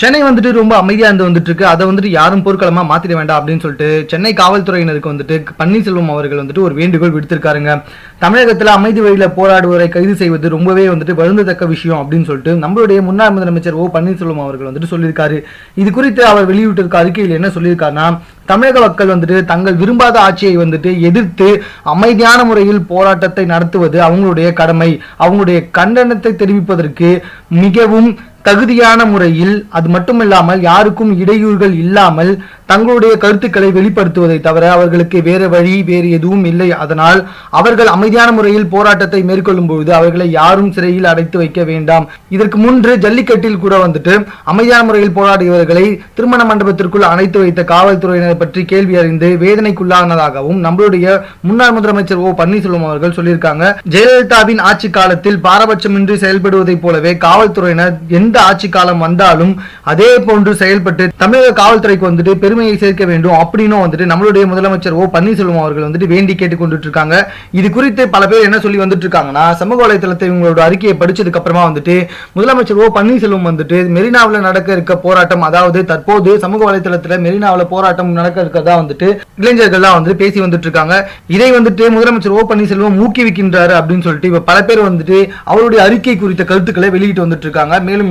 சென்னை வந்துட்டு ரொம்ப அமைதியாக இருந்து வந்துட்டு இருக்கு அதை வந்துட்டு யாரும் போர்க்களமா மாற்றிட வேண்டாம் அப்படின்னு சொல்லிட்டு சென்னை காவல்துறையினருக்கு வந்துட்டு பன்னீர்செல்வம் அவர்கள் வந்துட்டு ஒரு வேண்டுகோள் விடுத்திருக்காருங்க. தமிழகத்தில் அமைதி வழியில் போராடுவோரை கைது செய்வது ரொம்பவே வந்துட்டு வருந்தத்தக்க விஷயம் அப்படின்னு சொல்லிட்டு நம்மளுடைய முன்னாள் முதலமைச்சர் ஓ பன்னீர்செல்வம் அவர்கள் வந்துட்டு சொல்லியிருக்காரு. இது குறித்து அவர் வெளியிட்டிருக்க அறிக்கையில் என்ன சொல்லியிருக்காருன்னா தமிழக மக்கள் வந்துட்டு தங்கள் விரும்பாத ஆட்சியை வந்துட்டு எதிர்த்து அமைதியான முறையில் போராட்டத்தை நடத்துவது அவங்களுடைய கடமை. அவங்களுடைய கண்டனத்தை தெரிவிப்பதற்கு மிகவும் தகுதியான முறையில் அது மட்டுமில்லாமல் யாருக்கும் இடையூறுகள் இல்லாமல் தங்களுடைய கருத்துக்களை வெளிப்படுத்துவதை தவிர அவர்களுக்கு வேறு வழி வேறு எதுவும் இல்லை. அதனால் அவர்கள் அமைதியான முறையில் போராட்டத்தை மேற்கொள்ளும் பொழுது அவர்களை யாரும் சிறையில் அடைத்து வைக்க வேண்டாம். இதற்கு முன்று ஜல்லிக்கட்டில் கூட வந்துட்டு அமைதியான முறையில் போராடியவர்களை திருமண மண்டபத்திற்குள் அணைத்து வைத்த காவல்துறையினர் பற்றி கேள்வி அறிந்து வேதனைக்குள்ளானதாகவும் நம்மளுடைய முன்னாள் முதலமைச்சர் ஓ பன்னீர்செல்வம் அவர்கள் சொல்லியிருக்காங்க ஜெயலலிதாவின் ஆட்சி காலத்தில் பாரபட்சமின்றி செயல்படுவதைப் போலவே காவல்துறையினர் எந்த எந்த ஆட்சி காலம் வந்தாலும் அதே போன்று செயல்பட்டு தமிழக காவல்துறைக்கு வந்துட்டு பெருமையை சேர்க்க வேண்டும் அப்படின்னு வந்துட்டு நம்மளுடைய முதலமைச்சர் ஓ பன்னீர்செல்வம் அவர்கள் வந்துட்டு வேண்டி கேட்டுக்கொண்டு இருக்காங்க இது குறித்து பல பேர் என்ன சொல்லி வந்துட்டு இருக்காங்கன்னா சமூக வலைதளத்தை இவங்களோட அறிக்கையை படிச்சதுக்கு அப்புறமா வந்துட்டு முதலமைச்சர் ஓ பன்னீர்செல்வம் வந்துட்டு மெரினாவில் நடக்க இருக்க போராட்டம் அதாவது தற்போது சமூக வலைதளத்தில் மெரினாவில் போராட்டம் நடக்க இருக்கதா வந்துட்டு இளைஞர்கள்லாம் வந்து பேசி வந்துட்டு இருக்காங்க இதை வந்துட்டு முதலமைச்சர் ஓ பன்னீர்செல்வம் ஊக்குவிக்கின்றாரு அப்படின்னு சொல்லிட்டு இப்ப பல பேர் வந்துட்டு அவருடைய அறிக்கை குறித்த கருத்துக்களை வெளியிட்டு வந்துட்டு இருக்காங்க மேலும்